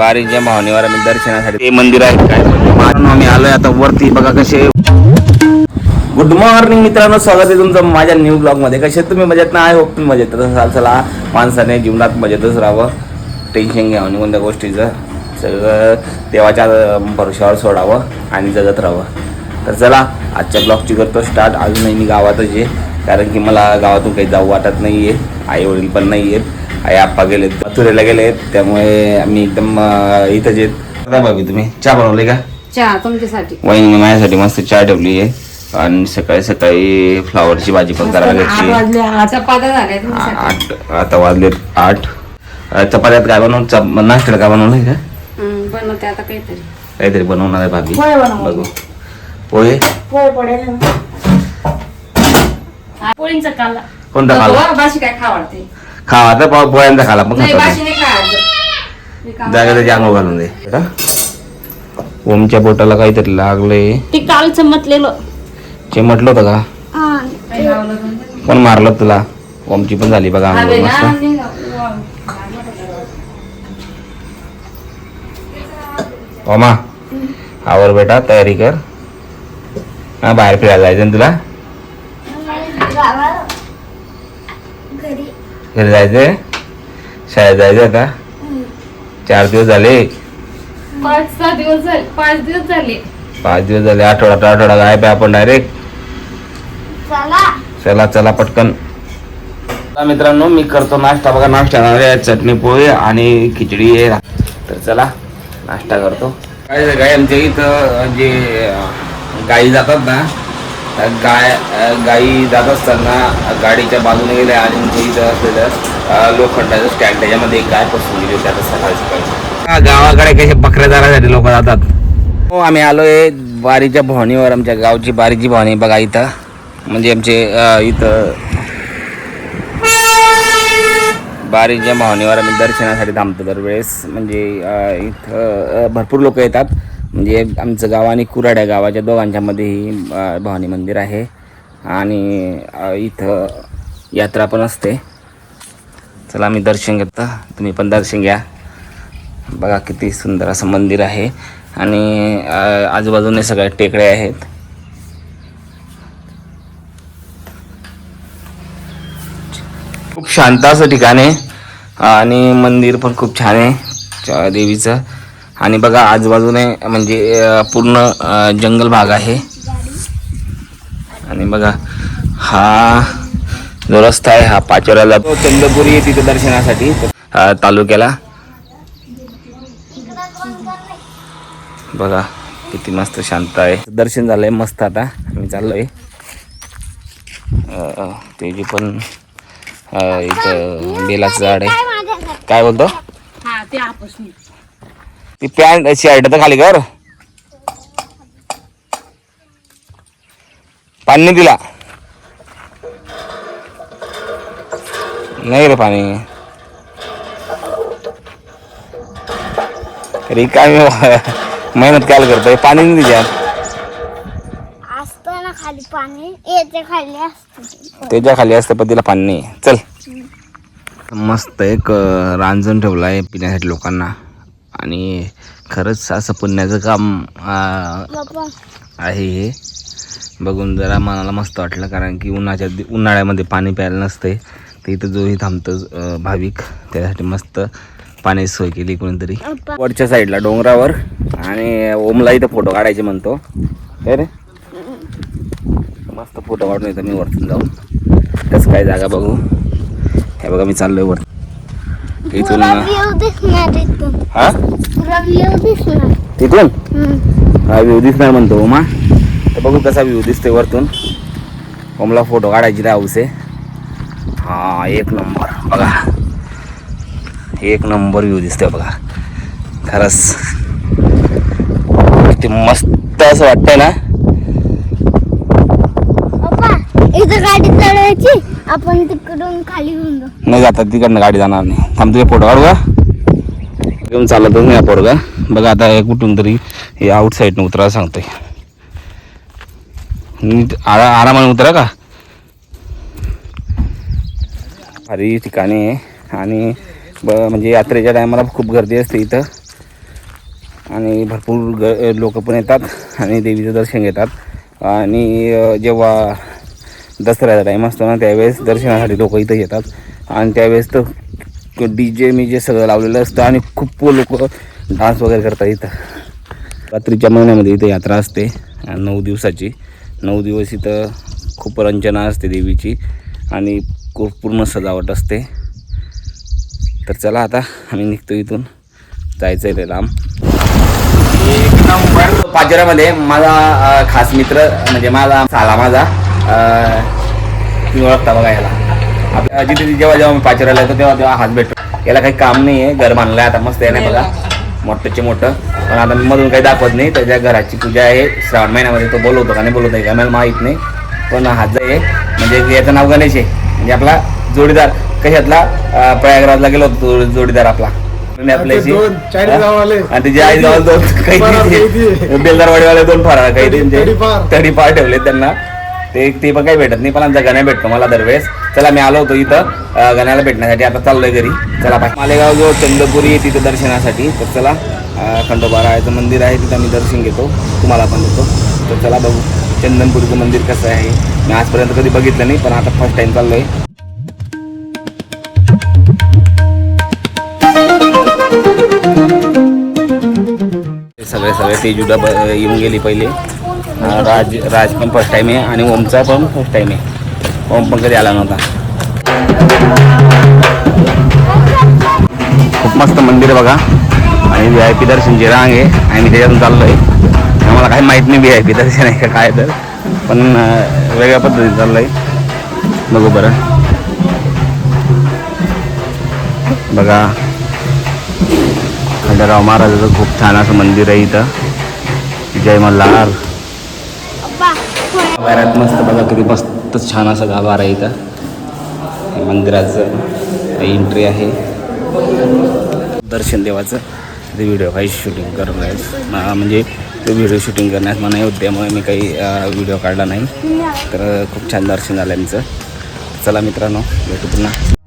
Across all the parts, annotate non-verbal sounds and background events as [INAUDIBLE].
बारीच्या भावनेवर आम्ही दर्शनासाठी ते मंदिर आहे काय आम्ही आलोय आता वरती. बघा कसे गुड मॉर्निंग मित्रांनो स्वागत आहे तुमचं माझ्या न्यू ब्लॉगमध्ये. कसे तुम्ही? मजेत ना? आय होप तुम्ही मजेत असाल चला माणसाने जीवनात मजेतच राहावं. टेन्शन घ्यावं कोणत्या गोष्टीचं. सगळं देवाच्या भरोश्यावर सोडावं आणि जगत राहावं. तर चला आजच्या ब्लॉगची करतो स्टार्ट अजूनही मी गावातच आहे. कारण की मला गावातून काही जाऊ वाटत नाही आहे आई वडील पण नाही आहेत आई आप्पा गेलेत मथुरेला गेलेत त्यामुळे आम्ही एकदम येत काय भाभी तुम्ही? चहा बनवले का? चहा तुमच्यासाठी. वहिनी माझ्यासाठी मस्त चहा ठेवली आहे. आणि सकाळी सकाळी फ्लावरची भाजी पण करायला आठ घेतली वाजले आठ. आता वाजलेत आठ. चपात्यात काय बनवून नाश्त्याला काय बनवलंय का? हं, बनवते आता काहीतरी. काहीतरी बनवणार आहे भाभी. बघू. पोहे? पोहे पडेल पोळींचा काला. कोणता बाशी काय खावडते? खावा तर पो- पोह्यांचा खाला मग नाही खाता बाशी नाही खायचं. जागा त्याची आंघोळ घालून दे. बेटा. ओमच्या पोटाला काहीतरी लागलंय. ते काल चमटलेलं चे म्हटलं होतं का. कोण मारलं तुला? ओमची पण झाली बघा हवे मस्त. का? ओमा आवर बेटा तयारी कर. हा बाहेर फिरायला जायचं ना तुला? घरी जायचंय? शाळेत जायचं आता? चार दिवस झाले. पाच सहा दिवस झाले. पाच दिवस झाले. पाच दिवस झाले. आठवडा आठवडा गायब आहे आपण डायरेक्ट चला. चला पटकन. मित्रांनो मी करतो नाश्ता. बघा नाश्ता आहे. चटणी पोहे आणि खिचडी आहे. तर चला नाश्ता करतो. काय गाय आमच्या इथं जे गायी जातात ना गाय गायी जात असताना गाडीच्या बाजूने गेले आणि इथं असलेलं लोखंडाचं स्टँड त्याच्यामध्ये एक गाय पसरून गेली होती. आता सकाळी सकाळी. गावाकडे कसे बकऱ्या चारासाठी लोक जातात? हो आम्ही आलोय बारीच्या भवानीवर आमच्या गावची बारीची भवानी बघा इथं. म्हणजे आमचे इथं. बारीच्या भवानीवर आम्ही दर्शनासाठी थांबतो दरवेळेस. म्हणजे इथं भरपूर लोक येतात. म्हणजे आमचं गाव आणि कुराड्या गावाच्या दोघांच्यामध्येही भवानी मंदिर आहे. आणि इथं यात्रा पण असते. चला मी दर्शन घेतो. तुम्ही पण दर्शन घ्या. बघा किती सुंदर असं मंदिर आहे. आणि आजूबाजूने सगळ्या टेकडे आहेत. खूप शांत असं ठिकाण आहे. आणि मंदिर पण खूप छान आहे. देवीचं. आणि बघा आजूबाजूने म्हणजे पूर्ण जंगल भाग आहे. आणि बघा हा जो रस्ता आहे हा पाचोऱ्याला चंद्रपुरी आहे तिथे दर्शनासाठी. तालुक्याला. बघा किती मस्त शांत आहे. दर्शन झालंय मस्त आता. मी चाललोय. ते जी पण इथं बेलाचं झाड आहे. काय बोलतो? हा ते पॅन्ट शर्ट तर खाली कर. पाणी दिला. नाही रे पाणी. अरे काय मी मेहनत काय करतोय? पाणी नाही खाली पाणी. खाली असतं त्याच्याखाली असतं पण तिला पाणी नाही. चल. मस्त एक रांजण ठेवलं आहे पिण्यासाठी लोकांना. आणि खरंच असं पुण्याचं काम आहे हे. बघून जरा मनाला मस्त वाटलं कारण की उन्हाच्या उन्हाळ्यामध्ये पाणी प्यायला नसते. तर इथं जोही थांबतो भाविक. त्यासाठी मस्त पाण्याची सोय केली कोणीतरी. वरच्या साईडला डोंगरावर आणि ओमला इथं फोटो काढायचे म्हणतो. काय रे. मस्त फोटो काढून येतो मी वरतून जाऊन. कसं काय जागा बघू. हे बघा मी चाललोय वर इथून हा? व्ह्यू दिसणार. तिथून. हा व्ह्यू दिसणार म्हणतो ओमा तर बघू कसा व्ह्यू दिसतोय वरतून. ओमला फोटो काढायची रे हाऊस आहे हा एक नंबर. बघा. एक नंबर व्ह्यू दिसतोय बघा. खरंच. किती मस्त असं वाटतंय ना? इथं गाडी चढवायची? आपण तिकडून खाली घेऊन जाऊ. नाही जातात तिकडनं गाडी जाणार नाही. थांब तुझे फोटो काढू का? घेऊन चालत नाही या पोरगा. बघा आता हे कुठून तरी हे आउट साईडनं उतरा सांगतोय. नीट आरा आरामाने उतरा का? भारी ठिकाणी आहे. आणि ब म्हणजे यात्रेच्या टायमाला खूप गर्दी असते इथं. आणि भरपूर ग लोक पण येतात आणि देवीचं दर्शन घेतात. आणि जेव्हा दसऱ्याचा टाईम असतो ना त्यावेळेस दर्शनासाठी लोक इथं येतात. आणि त्यावेळेस तर डी जे मी जे सगळं लावलेलं असतं आणि खूप लोक डान्स वगैरे करतात इथं. रात्रीच्या महिन्यामध्ये इथं यात्रा असते नऊ दिवसाची. नऊ दिवस इथं खूप रंजना असते देवीची आणि खूप पूर्ण सजावट असते. तर चला आता आम्ही निघतो इथून. जायचं आहे लांब. एक नंबर पाचोऱ्यामध्ये माझा खास मित्र म्हणजे माझा साला माझा तुम्ही ओळखता बघा याला. आपल्या जिथे जेव्हा जेव्हा मी पाचोऱ्याला येतो तेव्हा तेव्हा हात भेटतो. याला काही काम नाही आहे घर बांधलं आता मस्त आहे ना बघा. मोठंचे मोठं. पण आता मी मधून काही दाखवत नाही त्याच्या घराची पूजा आहे. श्रावण महिन्यामध्ये तो बोलवतो का नाही बोलवत आहे का मला माहीत नाही. पण हात आहे म्हणजे याचं नाव गणेश आहे. म्हणजे आपला जोडीदार कशातला प्रयागराजला गेलो होतो तो जोडीदार आपला. आणि त्याची आई गावात दोन [LAUGHS] काही. बेलदारवाडीवाले दोन फराळ काही. तडी पार ठेवले त्यांना. ते ते पण काही भेटत नाही. पण आमचा गण्या भेटतो मला दरवेळेस. चला मी आलो होतो इथं. गण्याला भेटण्यासाठी. आता चाललोय घरी. चला बाय मालेगाव जो चंद्रपुरी आहे तिथं दर्शनासाठी. तर चला अं, खंडोबारायाचं मंदिर आहे तिथं मी दर्शन घेतो. तुम्हाला पण देतो. तर चला बघू. चंदनपुरीचं मंदिर कसं आहे. मी आजपर्यंत कधी बघितलं नाही पण आता फर्स्ट टाइम चाललोय. सगळे सगळे तेजुदा ब- येऊन गेली पहिले. राज राज पण फर्स्ट टाइम आहे आणि ओमचा पण फर्स्ट टाइम आहे. ओम पण कधी आला नव्हता. खूप मस्त मंदिर आहे बघा. आणि व्ही आय पी दर्शनची रांग आहे. आणि मी त्याच्यातून चाललो आहे आम्हाला काही माहीत नाही व्ही आय पी दर्शन आहे का काय तर. पण वेगळ्या पद्धतीने चाललं आहे बघू बरं. बघा. खंडराव महाराजाचं खूप छान असं मंदिर आहे इथं. जय मल्हार. बाहेरात मस्त बघा किती मस्त छान असं गाभार आहे इथं. मंदिराचं एंट्री आहे. दर्शन देवाचं. ते व्हिडिओ काही शूटिंग करत आहे म्हणजे तो व्हिडिओ शूटिंग करण्यास मनाई होते त्यामुळे मी काही व्हिडिओ काढला नाही. तर खूप छान दर्शन झालं आमचं चला मित्रांनो भेटू पुन्हा.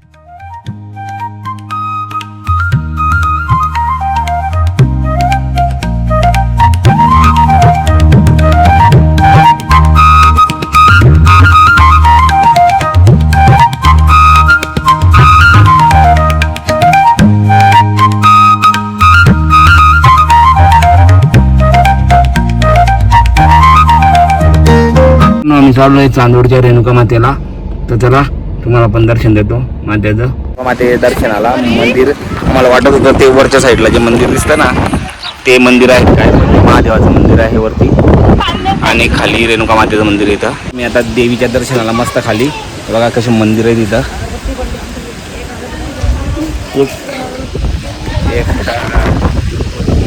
चालू आहे चांदोडच्या रेणुका मातेला. तर चला तुम्हाला आपण दर्शन देतो मातेचं. माते दर्शनाला मंदिर आम्हाला वाटत होतं ते वरच्या साईडला जे मंदिर दिसतं ना ते मंदिर आहे काय महादेवाचं मंदिर आहे वरती. आणि खाली रेणुका मातेचं मंदिर आहे इथं. मी आता देवीच्या दर्शनाला मस्त खाली. बघा कसे मंदिर आहे तिथं. खूप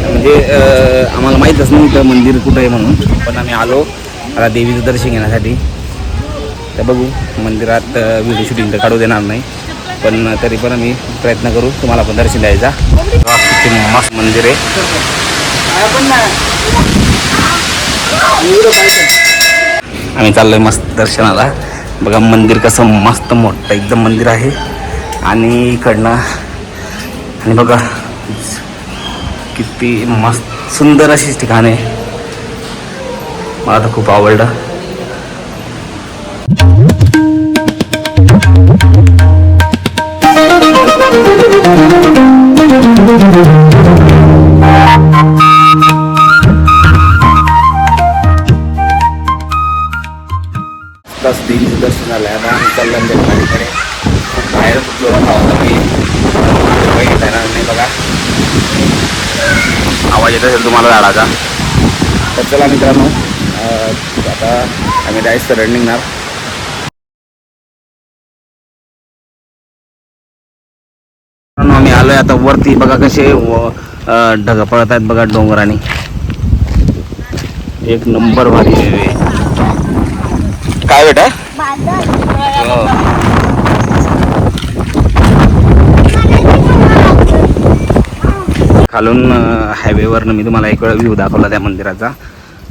म्हणजे आम्हाला माहीतच नाही इथं मंदिर कुठं आहे म्हणून पण आम्ही आलो. आता देवीचं दर्शन घेण्यासाठी. तर बघू मंदिरात व्हिडिओ शूटिंग तर काढू देणार नाही. पण तरी पण आम्ही प्रयत्न करू तुम्हाला पण दर्शन द्यायचा. मस्त मंदिर आहे. आम्ही चाललोय मस्त दर्शनाला. बघा मंदिर कसं मस्त मोठं एकदम मंदिर आहे. आणि इकडनं आणि बघा किती मस्त सुंदर अशीच ठिकाण आहे. मला तर खूप आवडला. दस झालं आम्ही चाललं बाहेर येणार नाही बघा. आवाज येत असेल तुम्हाला झाडाचा. तर चला मित्रांनो आता आम्ही जायचं रन निघणार आम्ही आलोय आता वरती बघा कसे ढग पडत आहेत बघा डोंगराने एक नंबर भारी. काय बेटा. खालून हायवेवरनं मी तुम्हाला एक वेळा व्ह्यू दाखवला त्या मंदिराचा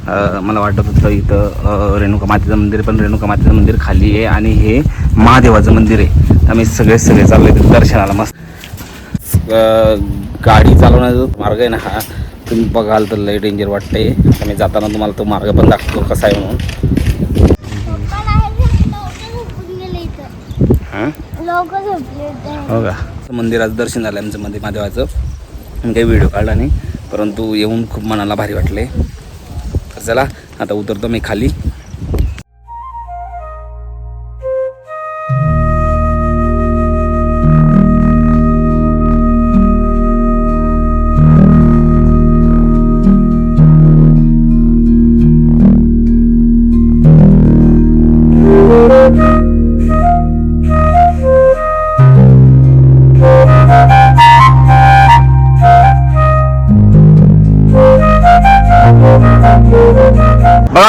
मला वाटत होतं इथं रेणुका मातेचं मंदिर पण रेणुका मातेचं मंदिर खाली आहे आणि हे महादेवाचं मंदिर आहे. आम्ही सगळे सगळे चालले दर्शनाला मस्त. गाडी चालवण्याचा मार्ग आहे ना हा. तुम्ही बघाल तर लय डेंजर वाटते आम्ही जाताना तुम्हाला तो मार्ग पण दाखवतो कसा आहे म्हणून. हां? हो का? मंदिराचं दर्शन झालं आमचं मध्ये महादेवाचं. काही व्हिडिओ काढला नाही परंतु येऊन खूप मनाला भारी वाटले चला आता उतरतो मी खाली.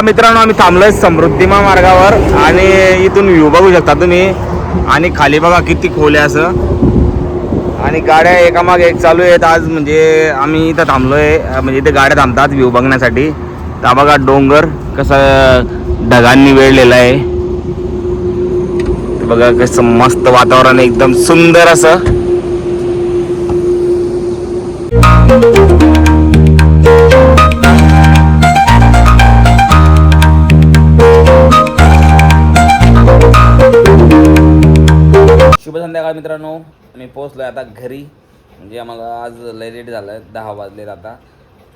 मित्रांनो आम्ही थांबलोय समृद्धिमा मार्गावर आणि इथून व्ह्यू बघू शकता तुम्ही. आणि खाली बघा किती खोल्या असं. आणि गाड्या एकामागे एक चालू आहेत आज म्हणजे आम्ही इथं थांबलोय. म्हणजे इथे गाड्या थांबतात व्ह्यू बघण्यासाठी. तर बघा डोंगर कसं ढगांनी वेळलेला आहे. ते बघा कसं मस्त वातावरण एकदम सुंदर असं. शुभ संध्याकाळ मित्रांनो. आम्ही पोहोचलो आता घरी. म्हणजे आम्हाला आज लय लेट झालं आहे दहा वाजलेत आता.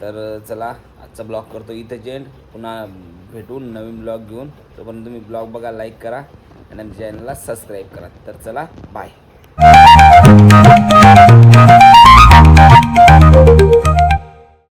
तर चला आजचा ब्लॉग करतो इथं एंड पुन्हा भेटून नवीन ब्लॉग घेऊन. तोपर्यंत तुम्ही ब्लॉग बघा लाईक करा. आणि आमच्या चॅनलला सबस्क्राईब करा. तर चला बाय